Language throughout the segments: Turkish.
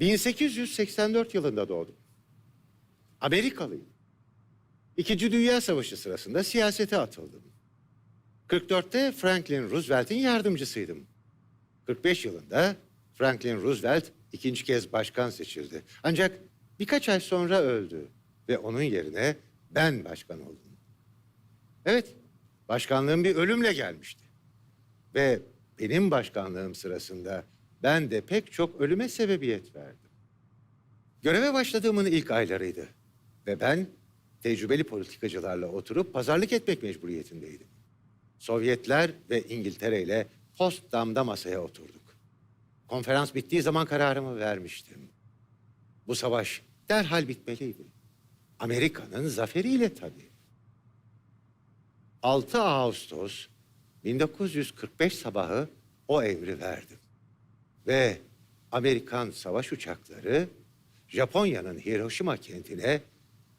1884 yılında doğdum. Amerikalıyım. İkinci Dünya Savaşı sırasında siyasete atıldım. 44'te Franklin Roosevelt'in yardımcısıydım. 45 yılında Franklin Roosevelt ikinci kez başkan seçildi. Ancak birkaç ay sonra öldü ve onun yerine ben başkan oldum. Evet, başkanlığım bir ölümle gelmişti. Ve benim başkanlığım sırasında ben de pek çok ölüme sebebiyet verdim. Göreve başladığımın ilk aylarıydı. Ve ben tecrübeli politikacılarla oturup pazarlık etmek mecburiyetindeydim. Sovyetler ve İngiltere ile Potsdam'da masaya oturduk. Konferans bittiği zaman kararımı vermiştim. Bu savaş derhal bitmeliydi. Amerika'nın zaferiyle tabii. 6 Ağustos 1945 sabahı o emri verdim. Ve Amerikan savaş uçakları Japonya'nın Hiroşima kentine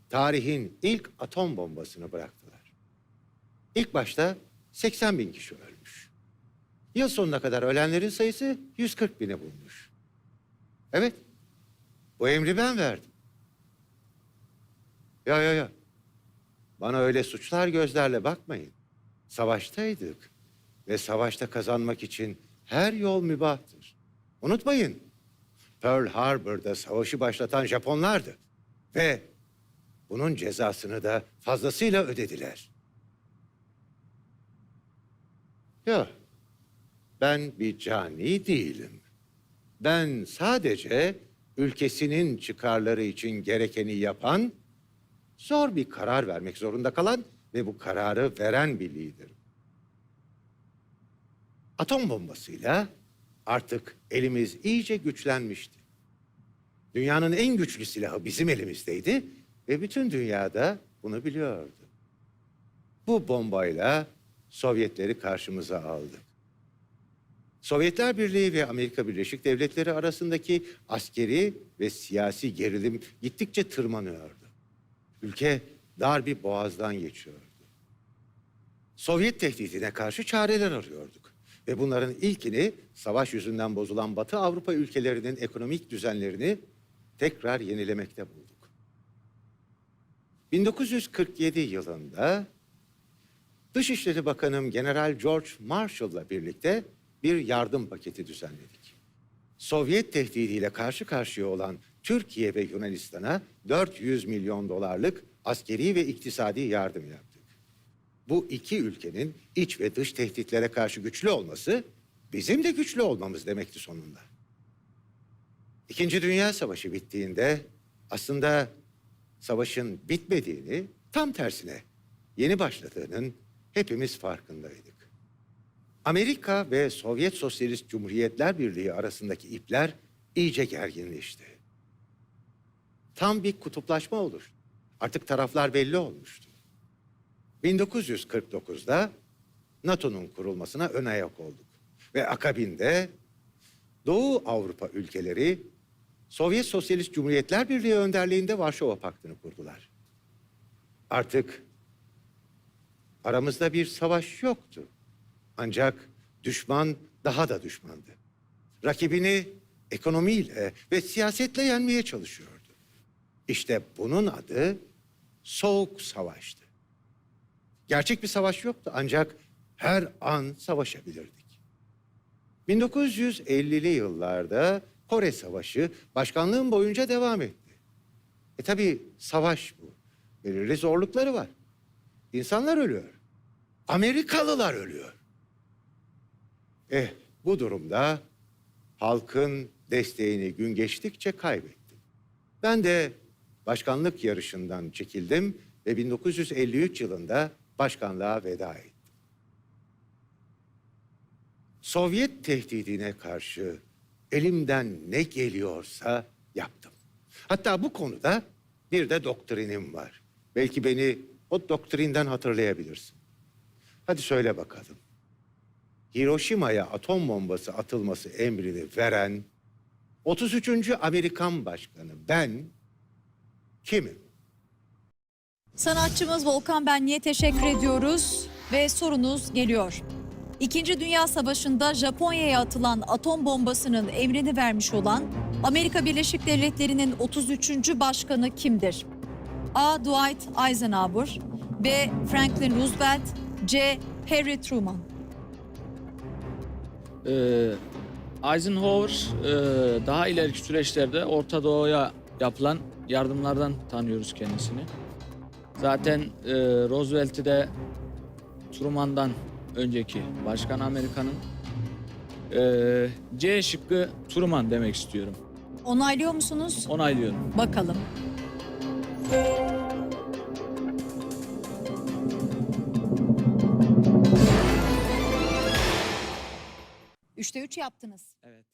tarihin ilk atom bombasını bıraktılar. İlk başta 80 bin kişi ölmüş. Yıl sonuna kadar ölenlerin sayısı 140 bini bulmuş. Evet, bu emri ben verdim. Ya ya ya, bana öyle suçlar gözlerle bakmayın. Savaştaydık ve savaşta kazanmak için her yol mübahtır. Unutmayın, Pearl Harbor'da savaşı başlatan Japonlardı. Ve bunun cezasını da fazlasıyla ödediler. Ya, ben bir cani değilim. Ben sadece ülkesinin çıkarları için gerekeni yapan, zor bir karar vermek zorunda kalan ve bu kararı veren bir liderim. Atom bombasıyla artık elimiz iyice güçlenmişti. Dünyanın en güçlü silahı bizim elimizdeydi ve bütün dünyada bunu biliyordu. Bu bombayla Sovyetleri karşımıza aldık. Sovyetler Birliği ve Amerika Birleşik Devletleri arasındaki askeri ve siyasi gerilim gittikçe tırmanıyordu. Ülke dar bir boğazdan geçiyordu. Sovyet tehdidine karşı çareler arıyorduk. Ve bunların ilkini savaş yüzünden bozulan Batı Avrupa ülkelerinin ekonomik düzenlerini tekrar yenilemekte bulduk. 1947 yılında Dışişleri Bakanım General George Marshall'la birlikte bir yardım paketi düzenledik. Sovyet tehdidiyle karşı karşıya olan Türkiye ve Yunanistan'a 400 milyon dolarlık askeri ve iktisadi yardım yaptık. Bu iki ülkenin iç ve dış tehditlere karşı güçlü olması bizim de güçlü olmamız demekti sonunda. İkinci Dünya Savaşı bittiğinde aslında savaşın bitmediğini tam tersine yeni başladığının hepimiz farkındaydık. Amerika ve Sovyet Sosyalist Cumhuriyetler Birliği arasındaki ipler iyice gerginleşti. Tam bir kutuplaşma olur. Artık taraflar belli olmuştu. 1949'da NATO'nun kurulmasına ön ayak olduk. Ve akabinde Doğu Avrupa ülkeleri Sovyet Sosyalist Cumhuriyetler Birliği önderliğinde Varşova Paktı'nı kurdular. Artık aramızda bir savaş yoktu. Ancak düşman daha da düşmandı. Rakibini ekonomiyle ve siyasetle yenmeye çalışıyordu. İşte bunun adı Soğuk Savaş'tı. Gerçek bir savaş yoktu ancak her an savaşabilirdik. 1950'li yıllarda Kore Savaşı başkanlığım boyunca devam etti. E tabi savaş bu. Belirli zorlukları var. İnsanlar ölüyor. Amerikalılar ölüyor. Eh bu durumda halkın desteğini gün geçtikçe kaybettim. Ben de başkanlık yarışından çekildim ve 1953 yılında başkanlığa veda ettim. Sovyet tehdidine karşı elimden ne geliyorsa yaptım. Hatta bu konuda bir de doktrinim var. Belki beni o doktrinden hatırlayabilirsin. Hadi söyle bakalım. Hiroşima'ya atom bombası atılması emrini veren 33. Amerikan başkanı ben kimim? Sanatçımız Volkan Benli'ye teşekkür ediyoruz ve sorunuz geliyor. İkinci Dünya Savaşı'nda Japonya'ya atılan atom bombasının emrini vermiş olan Amerika Birleşik Devletleri'nin 33. başkanı kimdir? A. Dwight Eisenhower B. Franklin Roosevelt C. Harry Truman Ee, Eisenhower e, daha ileriki süreçlerde Orta Doğu'ya yapılan yardımlardan tanıyoruz kendisini. Zaten e, Roosevelt'i de Truman'dan önceki başkan Amerika'nın. Ee, C şıkkı Truman demek istiyorum. Onaylıyor musunuz? Onaylıyorum. Bakalım. Üçte üç yaptınız. Evet.